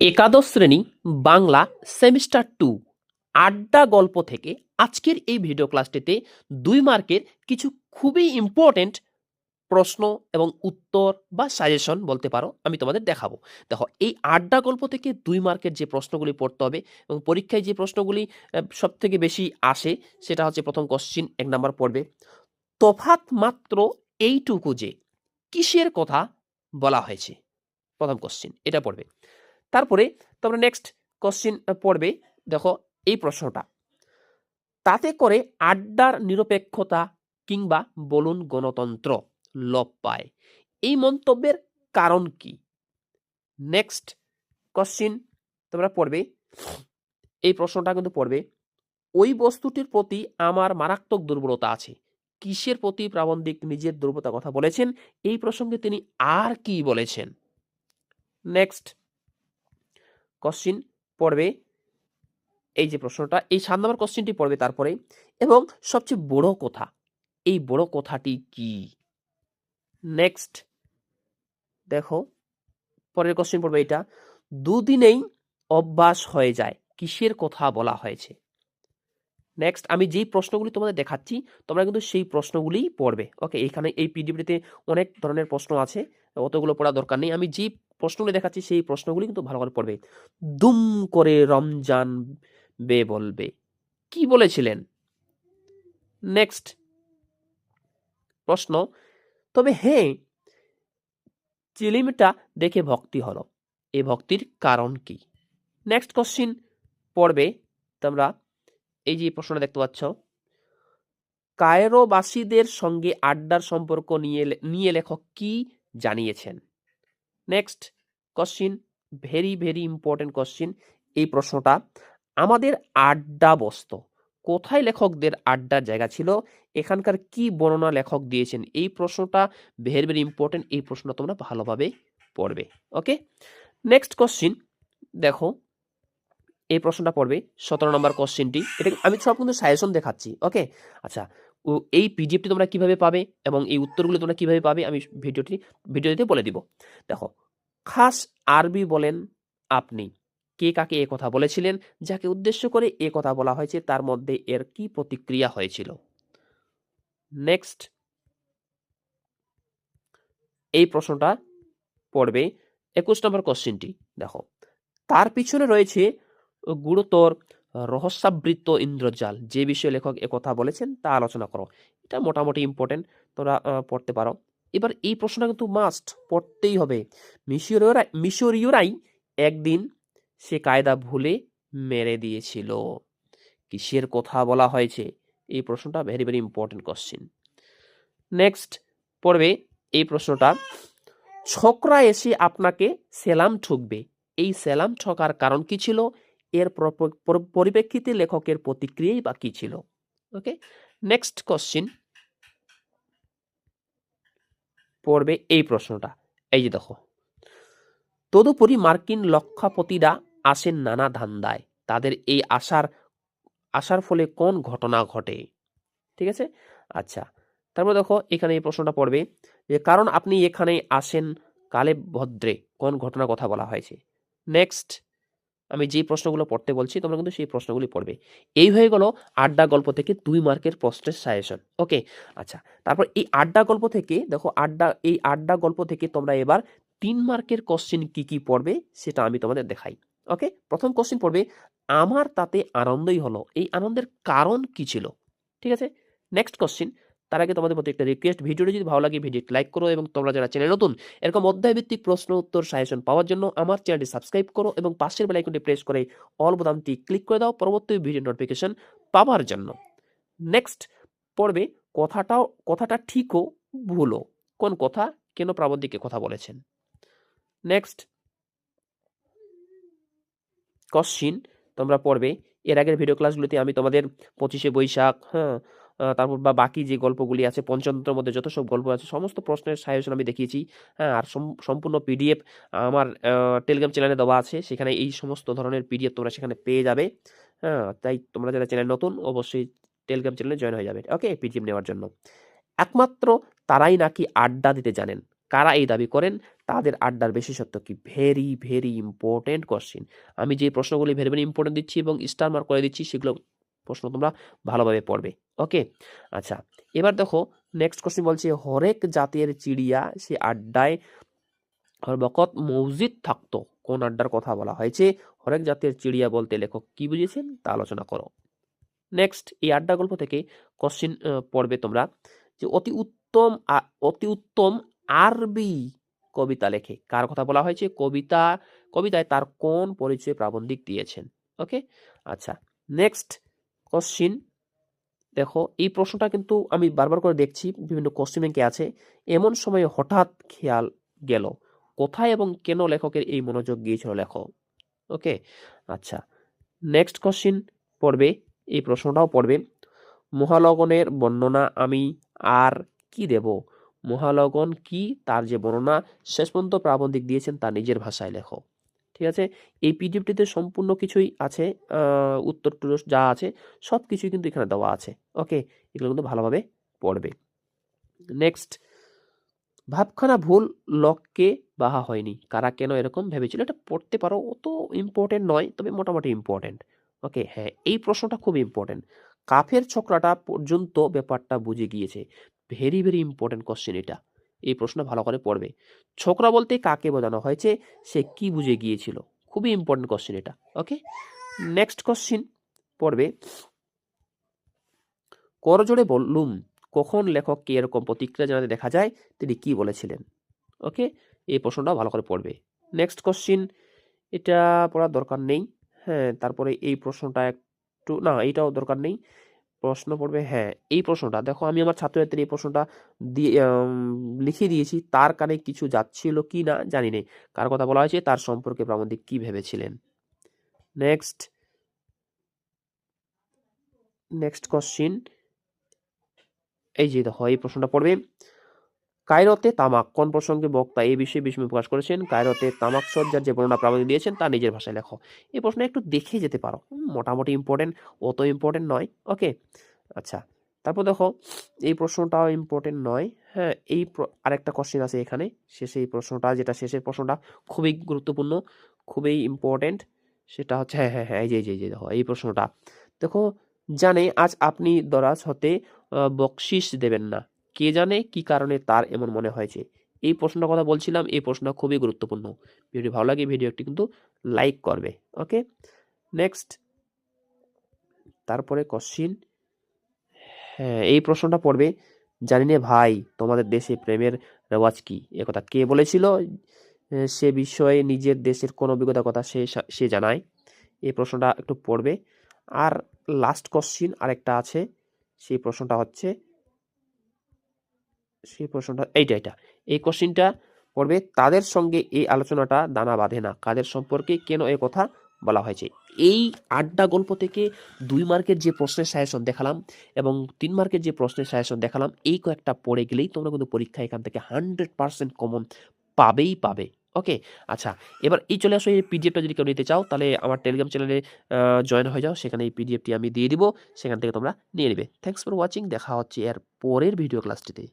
একাদশ শ্রেণি, Bangla semester two. আড্ডা গল্প থেকে আজকের এই ভিডিও ক্লাসটিতে দুই মার্কের কিছু খুবই ইম্পর্টেন্ট প্রশ্ন এবং উত্তর বা সাজেশন বলতে পারো, আমি তোমাদের দেখাবো। দেখো, এই আড্ডা গল্প থেকে দুই মার্কের যে প্রশ্নগুলি পড়তে হবে এবং পরীক্ষায় যে প্রশ্নগুলি সব থেকে বেশি আসে, সেটা হচ্ছে প্রথম কোশ্চিন এক নাম্বার পড়বে তফাত মাত্র এইটুকু যে কিসের কথা? বলা হয়েছে। প্রথম কোশ্চিন এটা পড়বে তারপরে তোমরা নেক্সট কোশ্চিন পড়বে, দেখো এই প্রশ্নটা। তাতে করে আড্ডার নিরপেক্ষতা কিংবা বলুন গণতন্ত্র লোপ পায়। এই মন্তব্যের কারণ কি? নেক্সট কোশ্চিন তোমরা পড়বে, এই প্রশ্নটা কিন্তু পড়বে। ওই বস্তুটির প্রতি আমার মারাত্মক দুর্বলতা আছে। কিসের প্রতি প্রাবন্ধিক নিজের দুর্বলতার কথা বলেছেন? এই প্রসঙ্গে তিনি আর কি বলেছেন? নেক্সট কোশ্চিন পড়বে। এই যে প্রশ্নটা, এই সাত নম্বর কোশ্চিনটি পড়বে তারপরে। এবং সবচেয়ে বড় কথা, এই বড় কথাটি কি? নেক্সট দেখো, পরের কোশ্চিন পড়বে এটা দুদিনেই অভ্যাস হয়ে যায়, কিসের কথা বলা হয়েছে? নেক্সট আমি যেই প্রশ্নগুলি তোমাদের দেখাচ্ছি, তোমরা কিন্তু সেই প্রশ্নগুলিই পড়বে। ওকে এখানে এই পিডিএফটিতে অনেক ধরনের প্রশ্ন আছে, অতগুলো পড়া দরকার নেই। আমি যেই প্রশ্নগুলি দেখাচ্ছি সেই প্রশ্নগুলি কিন্তু ভালো করে পড়বে। দুম করে রমজান বে বলবে। কি বলেছিলেন? নেক্সট প্রশ্ন, তবে হ্যাঁ চিলিমটা দেখে ভক্তি হলো। এই ভক্তির কারণ কি? নেক্সট কোশ্চিন পড়বে তোমরা। এই যে প্রশ্নটা দেখতে পাচ্ছ। কায়রোবাসীদের সঙ্গে আড্ডার সম্পর্ক নিয়ে নিয়ে লেখক কি জানিয়েছেন? Next question very very important question এই প্রশ্নটা, আমাদের আড্ডা বস্ত, কোথায় লেখকদের আড্ডার জায়গা ছিল? এখানকার কি বর্ণনা লেখক দিয়েছেন? এই প্রশ্নটা ভেরি ভেরি ইম্পর্টেন্ট এই প্রশ্নটা তোমরা ভালোভাবে পড়বে ওকে নেক্সট কোশ্চিন দেখো, এই প্রশ্নটা পড়বে, সতেরো নম্বর কোশ্চিনটি এটা আমি সব কিন্তু সাজেশন দেখাচ্ছি ওকে আচ্ছা ও এই পিডিএফটি তোমরা কীভাবে পাবে এবং এই উত্তরগুলো তোমরা কীভাবে পাবে আমি ভিডিওটি, ভিডিওতে বলে দিব। দেখো, খাস আরবি বলেন আপনি। কে কাকে এ কথা বলেছিলেন, যাকে উদ্দেশ্য করে এ কথা বলা হয়েছে, তার মধ্যে এর কি প্রতিক্রিয়া হয়েছিল? নেক্সট এই প্রশ্নটা পড়বে একুশ নম্বর কোশ্চিনটি দেখো, তার পিছনে রয়েছে গুরুতর রহস্যাবৃত্ত ইন্দ্রজাল, যে বিষয়ে লেখক কথা বলেছেন তা আলোচনা করো। এটা মোটামুটি ইম্পর্টেন্ট তোমরা পড়তে পারো। এবার এই প্রশ্নটা কিন্তু মাস্ট পড়তেই হবে। মিশরীয়রা, মিশরীয়রাই একদিন সে কায়দা ভুলে মেরে দিয়েছিল। কিসের কথা বলা হয়েছে? এই প্রশ্নটা very very important question next পড়বে এই প্রশ্নটা, ছকরা এসে আপনাকে সেলাম ঠুকবে। এই সেলাম ঠকার কারণ কি ছিল? এর পরিপ্রেক্ষিতে লেখকের প্রতিক্রিয়াই বা কি ছিল? Okay next question. পড়বে এই প্রশ্নটা। এই যে দেখো। তদুপরি মার্কিন লক্ষাপতিরা আসেন নানা ধান্দায়। তাদের এই আসার আসার ফলে কোন ঘটনা ঘটে? ঠিক আছে? আচ্ছা তারপর দেখো এখানে এই প্রশ্নটা পড়বে যে কারণ আপনি এখানে আসেন কালে ভদ্রে কোন ঘটনার কথা বলা হয়েছে? নেক্সট আমি যে প্রশ্নগুলো পড়তে বলছি, তোমরা কিন্তু সেই প্রশ্নগুলি পড়বে। এই হয়ে গেল আড্ডা গল্প থেকে দুই মার্কের প্রশ্নের সাজেশন ওকে আচ্ছা তারপর এই আড্ডা গল্প থেকে, দেখো আড্ডা, এই আড্ডা গল্প থেকে তোমরা এবার তিন মার্কের কোশ্চিন কি কি পড়বে, সেটা আমি তোমাদের দেখাই ওকে প্রথম কোশ্চিন পড়বে, আমার তাতে আনন্দই হলো, এই আনন্দের কারণ কি ছিল, ঠিক আছে? নেক্সট কোশ্চিন তার আগে তোমাদের প্রতি একটা রিকোয়েস্ট ভিডিওটি যদি ভালো লাগে ভিডিওটি লাইক করো এবং তোমরা যারা চ্যানেল নতুন, এরকম অধ্যায়ভিত্তিক প্রশ্ন উত্তর সাজেশন পাওয়ার জন্য আমার চ্যানেলটি সাবস্ক্রাইব করো এবং পাশের বেল আইকনটি প্রেস করে অল বোতামটি ক্লিক করে দাও পরবর্তী ভিডিও নোটিফিকেশন পাওয়ার জন্য। নেক্সট পড়বে কথাটাও, কথাটা ঠিকও ভুলও, কোন কথা, কেন প্রাবন্ধিকে কথা বলেছেন? নেক্সট কোশ্চিন তোমরা পড়বে, এর আগের ভিডিও ক্লাসগুলিতে আমি তোমাদের পঁচিশে বৈশাখ হ্যাঁ তারপর বা বাকি যে গল্পগুলি আছে, পঞ্চতন্ত্রের মধ্যে যত সব গল্প আছে, সমস্ত প্রশ্নের সাজেশন আমি দেখিয়েছি। হ্যাঁ আর সম্পূর্ণ পিডিএফ আমার টেলিগ্রাম চ্যানেলে দেওয়া আছে। সেখানে এই সমস্ত ধরনের পিডিএফ তোমরা সেখানে পেয়ে যাবে। হ্যাঁ তাই তোমরা যারা চ্যানেল নতুন, অবশ্যই টেলিগ্রাম চ্যানেলে জয়েন হয়ে যাবে। ওকে পিডিএফ নেওয়ার জন্য। একমাত্র তারাই নাকি আড্ডা দিতে জানেন? কারা এই দাবি করেন? তাদের আড্ডার বিশেষত্ব কি? ভেরি ভেরি ইম্পর্টেন্ট কোশ্চিন আমি যে প্রশ্নগুলি ভেরি ভেরি ইম্পর্টেন্ট দিচ্ছি এবং স্টার মার্ক করে দিচ্ছি, সেগুলো প্রশ্ন তোমরা ভালোভাবে পড়বে ওকে আচ্ছা এবার দেখো নেক্সট কোশ্চেন বলছে, হরেক জাতের চিড়িয়া সে আড্ডায় হরবকত মসজিদ থাকতো। কোন আড্ডার কথা বলা হয়েছে? হরেক জাতের চিড়িয়া বলতে লেখক কি বুঝেছেন তা আলোচনা করো। নেক্সট এই আড্ডা গল্প থেকে কোশ্চিন পড়বে তোমরা যে অতি উত্তম অতি উত্তম আরবি কবিতা লেখে। কার কথা বলা হয়েছে? কবিতা, কবিতায় তার কোন পরিচয় প্রাবন্ধিক দিয়েছেন ওকে আচ্ছা নেক্সট কোশ্চিন দেখো, এই প্রশ্নটা কিন্তু আমি বারবার করে দেখছি, বিভিন্ন কোশ্চিন ব্যাংকে আছে। এমন সময় হঠাৎ খেয়াল গেল, কোথায় এবং কেন লেখকের এই মনোযোগ গিয়েছিল লেখক? ওকে আচ্ছা নেক্সট কোশ্চিন পড়বে, এই প্রশ্নটাও পড়বে। মহালগনের বর্ণনা আমি আর কি দেব? মহালগন কি তার যে বর্ণনা, শেষ পর্যন্ত প্রাবন্ধিক দিয়েছেন তা নিজের ভাষায় লেখো। ঠিক আছে? এই পিডিএফটিতে সম্পূর্ণ কিছুই আছে উত্তর টুরস যা আছে সব কিছুই কিন্তু এখানে দেওয়া আছে ওকে এগুলো কিন্তু ভালোভাবে পড়বে। নেক্সট ভাবখানা ভুল লককে বাহা হয়নি। কারা কেন এরকম ভেবেছিল? এটা পড়তে পারো, অত ইম্পর্টেন্ট নয়, তবে মোটামুটি ইম্পর্টেন্ট ওকে হ্যাঁ এই প্রশ্নটা খুব ইম্পর্টেন্ট কাফের ছোকরাটা পর্যন্ত ব্যাপারটা বুঝে গিয়েছে। ভেরি ভেরি ইম্পর্টেন্ট কোশ্চেন এটা। এই প্রশ্ন ভালো করে পড়বে। ছোকরা বলতে কাকে বোঝানো হয়েছে, সে কি বুঝে গিয়েছিল? খুবই ইম্পর্টেন্ট কোশ্চেন এটা ওকে নেক্সট কোশ্চেন পড়বে। করজোড়ে বললুম, কখন লেখককে এরকম প্রতিক্রিয়া জানাতে দেখা যায়, তিনি কি বলেছিলেন? ওকে এই প্রশ্নটা ভালো করে পড়বে। নেক্সট কোশ্চিন এটা পড়ার দরকার নেই। হ্যাঁ তারপরে এই প্রশ্নটা একটু, না এইটাও দরকার নেই। প্রশ্ন পড়বে হ্যাঁ এই প্রশ্নটা। দেখো, আমি আমার ছাত্রছাত্রীর এই প্রশ্নটা দিয়ে লিখিয়ে লিখে দিয়েছি, তার কানে কিছু যাচ্ছিল কি না জানি নেই। কার কথা বলা হয়েছে, তার সম্পর্কে প্রাবন্ধিক কি ভেবেছিলেন? নেক্সট নেক্সট কোশ্চিন এই যে দেখো, এই প্রশ্নটা পড়বে। কায়রোতে তামাক। কোন প্রসঙ্গে বক্তা এই বিষয়ে বিস্ময় প্রকাশ করেছেন? কায়রোতে তামাক সজ্জার যে বর্ণনা প্রাবন্ধিক দিয়েছেন, তা নিজের ভাষায় লেখো। এই প্রশ্ন একটু দেখে যেতে পারো। মোটামুটি ইম্পর্টেন্ট অত ইম্পর্টেন্ট নয়। ওকে আচ্ছা। তারপর দেখো, এই প্রশ্নটাও ইম্পর্টেন্ট নয়। হ্যাঁ এই আরেকটা কোশ্চেন আছে এখানে। শেষে এই প্রশ্নটা, যেটা শেষের প্রশ্নটা খুবই গুরুত্বপূর্ণ, খুবই ইম্পর্টেন্ট সেটা হচ্ছে হ্যাঁ হ্যাঁ হ্যাঁ এই যে এই যে দেখো, এই প্রশ্নটা। দেখো, জানে, আজ আপনি দরাজ হতে বকশিস দেবেন না। কে জানে কি কারণে তার এমন মনে হয়েছে। এই প্রশ্নটার কথা বলছিলাম, এই প্রশ্নটা খুবই গুরুত্বপূর্ণ। ভিডিও ভালো লাগে ভিডিওটি কিন্তু লাইক করবে ওকে নেক্সট তারপরে কোশ্চিন হ্যাঁ এই প্রশ্নটা পড়বে, জানি না ভাই, তোমাদের দেশে প্রেমের রেওয়াজ কি? একথা কে বলেছিল? সে বিষয়ে নিজের দেশের কোন অভিজ্ঞতার কথা সে সে জানায়। এই প্রশ্নটা একটু পড়বে। আর লাস্ট কোশ্চিন আরেকটা আছে, সেই প্রশ্নটা হচ্ছে সেই প্রশ্নটা, এইটা এটা এই কোশ্চিনটা পড়বে তাদের সঙ্গে এই আলোচনাটা দানা বাঁধে না। কাদের সম্পর্কে কেন এ কথা বলা হয়েছে? এই আড্ডা গল্প থেকে দুই মার্কের যে প্রশ্নের সাজেশন দেখালাম এবং তিন মার্কের যে প্রশ্নের সাজেশন দেখালাম, এই কয়েকটা পড়ে গেলেই তোমরা কিন্তু পরীক্ষা এখান থেকে হান্ড্রেড পার্সেন্ট কমন পাবেই পাবে। ওকে? আচ্ছা এবার এই চলে আসো, এই পিডিএফটা যদি কেউ নিতে চাও, তাহলে আমার টেলিগ্রাম চ্যানেলে জয়েন হয়ে যাও। সেখানে এই পিডিএফটি আমি দিয়ে দিব। সেখান থেকে তোমরা নিয়ে নেবে। থ্যাংকস ফর ওয়াচিং দেখা হচ্ছে এর পরের ভিডিও ক্লাসটিতে